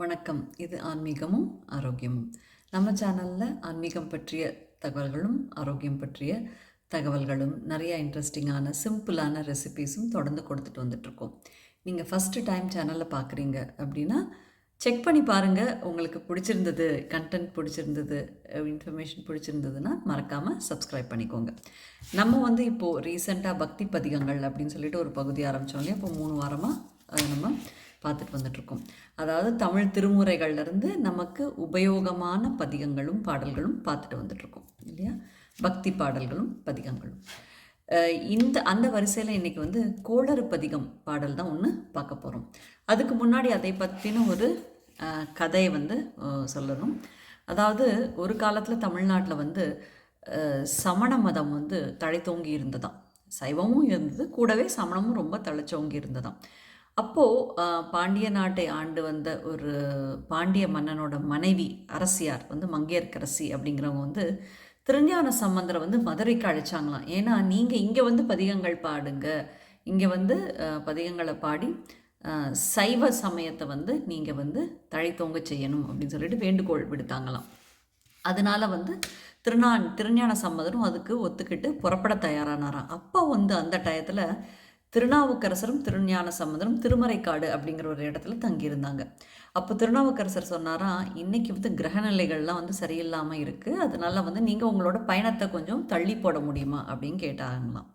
வணக்கம். இது ஆன்மீகமும் ஆரோக்கியமும். நம்ம சேனலில் ஆன்மீகம் பற்றிய தகவல்களும் ஆரோக்கியம் பற்றிய தகவல்களும் நிறைய இன்ட்ரெஸ்டிங்கான சிம்பிளான ரெசிபீஸும் தொடர்ந்து கொடுத்துட்டு வந்துட்ருக்கோம் நீங்கள் ஃபஸ்ட்டு டைம் சேனலில் பார்க்குறீங்க அப்படின்னா செக் பண்ணி பாருங்கள் உங்களுக்கு பிடிச்சிருந்தது கண்டென்ட் பிடிச்சிருந்தது இன்ஃபர்மேஷன் பிடிச்சிருந்ததுன்னா மறக்காமல் சப்ஸ்கிரைப் பண்ணிக்கோங்க. நம்ம வந்து இப்போது ரீசெண்டாக பக்தி பதிகங்கள் அப்படின்னு சொல்லிட்டு ஒரு பகுதி ஆரம்பித்தோம் இல்லையா? இப்போ மூணு வாரமாக அதை நம்ம பார்த்துட்டு வந்துட்ருக்கோம் அதாவது தமிழ் திருமுறைகள்லேருந்து நமக்கு உபயோகமான பதிகங்களும் பாடல்களும் பார்த்துட்டு வந்துட்ருக்கோம் இல்லையா? பக்தி பாடல்களும் பதிகங்களும். இந்த அந்த வரிசையில் இன்றைக்கி வந்து கோளறு பதிகம் பாடல் தான் ஒன்று பார்க்க போகிறோம் அதுக்கு முன்னாடி அதை பற்றின ஒரு கதையை வந்து சொல்லணும். அதாவது ஒரு காலத்தில் தமிழ்நாட்டில் வந்து சமண மதம் வந்து தழைத்தோங்கி இருந்ததாம். சைவமும் இருந்தது கூடவே சமணமும் ரொம்ப தழைச்சோங்கி இருந்ததாம். அப்போது பாண்டிய நாட்டை ஆண்டு வந்த ஒரு பாண்டிய மன்னனோட மனைவி அரசியார் வந்து மங்கையர்க்கரசி அப்படிங்கிறவங்க வந்து திருஞான சம்பந்தரை வந்து மதுரைக்கு அழைச்சாங்களாம். ஏன்னா நீங்கள் இங்கே வந்து பதிகங்கள் பாடுங்க. இங்கே வந்து பதிகங்களை பாடி சைவ சமயத்தை வந்து நீங்கள் வந்து தழைத்தோங்க செய்யணும் அப்படின்னு சொல்லிட்டு வேண்டுகோள் விடுத்தாங்களாம். அதனால வந்து திருநா திருஞான சம்பந்தரும் அதுக்கு ஒத்துக்கிட்டு புறப்பட தயாரானாராம். அப்போ வந்து அந்த டயத்தில் திருநாவுக்கரசரும் திருஞான சம்பந்தரும் திருமறைக்காடு அப்படிங்கிற ஒரு இடத்துல தங்கியிருந்தாங்க. அப்போ திருநாவுக்கரசர் சொன்னாராம் இன்னைக்கு வந்து கிரகநிலைகள்லாம் வந்து சரியில்லாமல் இருக்குது அதனால வந்து நீங்கள் உங்களோட பயணத்தை கொஞ்சம் தள்ளி போட முடியுமா? அப்படின்னு கேட்டாங்களாம்.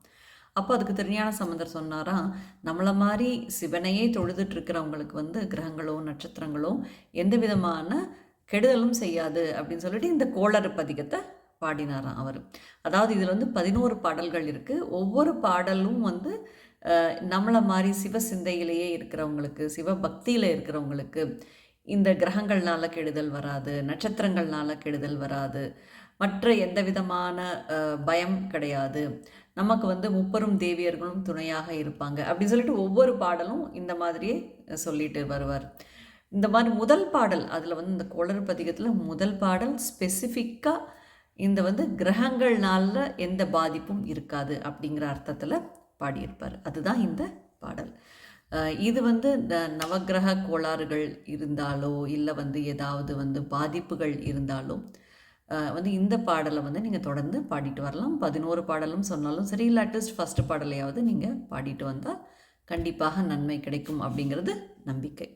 அப்போ அதுக்கு திருஞான சம்பந்தர் சொன்னாராம் நம்மளை மாதிரி சிவனையே தொழுதுட்டு இருக்கிறவங்களுக்கு வந்து கிரகங்களோ நட்சத்திரங்களோ எந்த விதமான கெடுதலும் செய்யாது அப்படின்னு சொல்லிட்டு இந்த கோளறு பதிகத்தை பாடினாராம் அவர். அதாவது இதில் வந்து பதினோரு பாடல்கள் இருக்குது ஒவ்வொரு பாடலும் வந்து நம்மளை மாதிரி சிவ சிந்தையிலேயே இருக்கிறவங்களுக்கு சிவ பக்தியில் இருக்கிறவங்களுக்கு இந்த கிரகங்கள்னால கெடுதல் வராது நட்சத்திரங்கள்னால கெடுதல் வராது. மற்ற எந்த விதமான பயம் கிடையாது. நமக்கு வந்து முப்பெரும் தேவியர்களும் துணையாக இருப்பாங்க. அப்படின்னு சொல்லிட்டு ஒவ்வொரு பாடலும் இந்த மாதிரியே சொல்லிட்டு வருவார். இந்த மாதிரி முதல் பாடல் அதில் வந்து இந்த கோளர் பதிகத்தில் முதல் பாடல் ஸ்பெசிஃபிக்காக இந்த வந்து கிரகங்கள்னால எந்த பாதிப்பும் இருக்காது அப்படிங்கிற அர்த்தத்தில் பாடியிருப்பார். அதுதான் இந்த பாடல். இது வந்து இந்த நவக்கிரக கோளாறுகள் இருந்தாலோ இல்லை வந்து ஏதாவது வந்து பாதிப்புகள் இருந்தாலோ வந்து இந்த பாடலை வந்து நீங்கள் தொடர்ந்து பாடிட்டு வரலாம். பதினோரு பாடலும் சொன்னாலும் சரி இல்லை அட்லீஸ்ட் ஃபஸ்ட்டு பாடலையாவது நீங்கள் பாடிட்டு வந்தால் கண்டிப்பாக நன்மை கிடைக்கும் அப்படிங்கிறது நம்பிக்கை.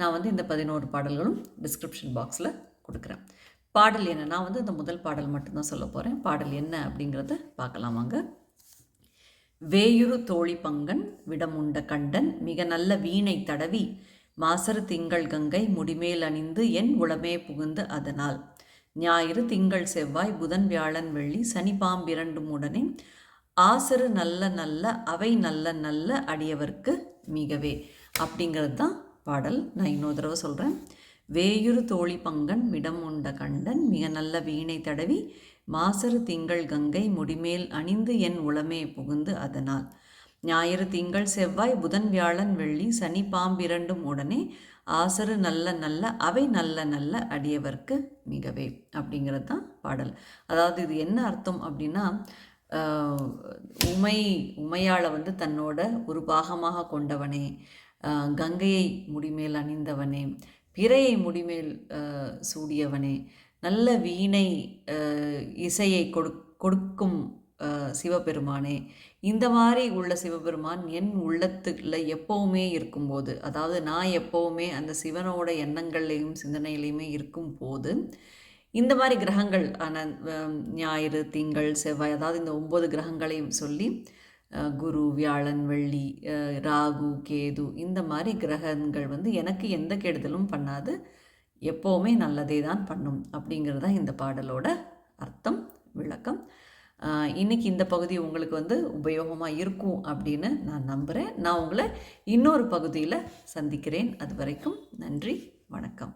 நான் வந்து இந்த பதினோரு பாடல்களும் டிஸ்கிரிப்ஷன் பாக்ஸில் கொடுக்குறேன். பாடல் என்ன? நான் வந்து இந்த முதல் பாடல் மட்டும்தான் சொல்ல போகிறேன் பாடல் என்ன அப்படிங்கிறத பார்க்கலாம் வாங்க. வேயுரு தோழி பங்கன் விடமுண்ட கண்டன் மிக நல்ல வீணை தடவி மாசறு திங்கள் கங்கை முடிமேல் அணிந்து என் உளமே புகுந்து அதனால். ஞாயிறு திங்கள் செவ்வாய் புதன் வியாழன் வெள்ளி சனி பாம்பிரண்டும் உடனே ஆசரு நல்ல நல்ல அவை நல்ல நல்ல அடியவர்க்கு மிகவே. அப்படிங்கிறது தான் பாடல். நான் இன்னொரு தடவை சொல்கிறேன் வேயுறு தோழி பங்கன் விடம் உண்ட கண்டன் மிக நல்ல வீணை தடவி மாசரு திங்கள் கங்கை முடிமேல் அணிந்து என் உளமே புகுந்து அதனால். ஞாயிறு திங்கள் செவ்வாய் புதன் வியாழன் வெள்ளி சனி பாம்பிரண்டும் உடனே ஆசரு நல்ல நல்ல அவை நல்ல நல்ல அடியவர்க்கு மிகவே அப்படிங்கிறது தான் பாடல். அதாவது இது என்ன அர்த்தம் அப்படின்னா உமை உமையாளை வந்து தன்னோட ஒரு பாகமாக கொண்டவனே கங்கையை முடிமேல் அணிந்தவனே பிறையை முடிமேல் சூடியவனே நல்ல வீணை இசையை கொடு கொடுக்கும் சிவபெருமானே. இந்த மாதிரி உள்ள சிவபெருமான் என் உள்ளத்துல எப்போவுமே இருக்கும்போது அதாவது நான் எப்போவுமே அந்த சிவனோட எண்ணங்கள்லேயும் சிந்தனையிலையுமே இருக்கும்போது இந்த மாதிரி கிரகங்கள் ஆன ஞாயிறு திங்கள் செவ்வாய் அதாவது இந்த ஒம்பது கிரகங்களையும் சொல்லி குரு வியாழன் வெள்ளி ராகு கேது இந்த மாதிரி கிரகங்கள் வந்து எனக்கு எந்த கெடுதலும் பண்ணாது. எப்போவுமே நல்லதே தான் பண்ணும் அப்படிங்கிறது தான் இந்த பாடலோட அர்த்தம் விளக்கம். இன்றைக்கி இன்னைக்கு இந்த பகுதி உங்களுக்கு வந்து உபயோகமாக இருக்கும் அப்படின்னு நான் நம்புகிறேன் நான் உங்களை இன்னொரு பகுதியில் சந்திக்கிறேன். அது வரைக்கும் நன்றி வணக்கம்.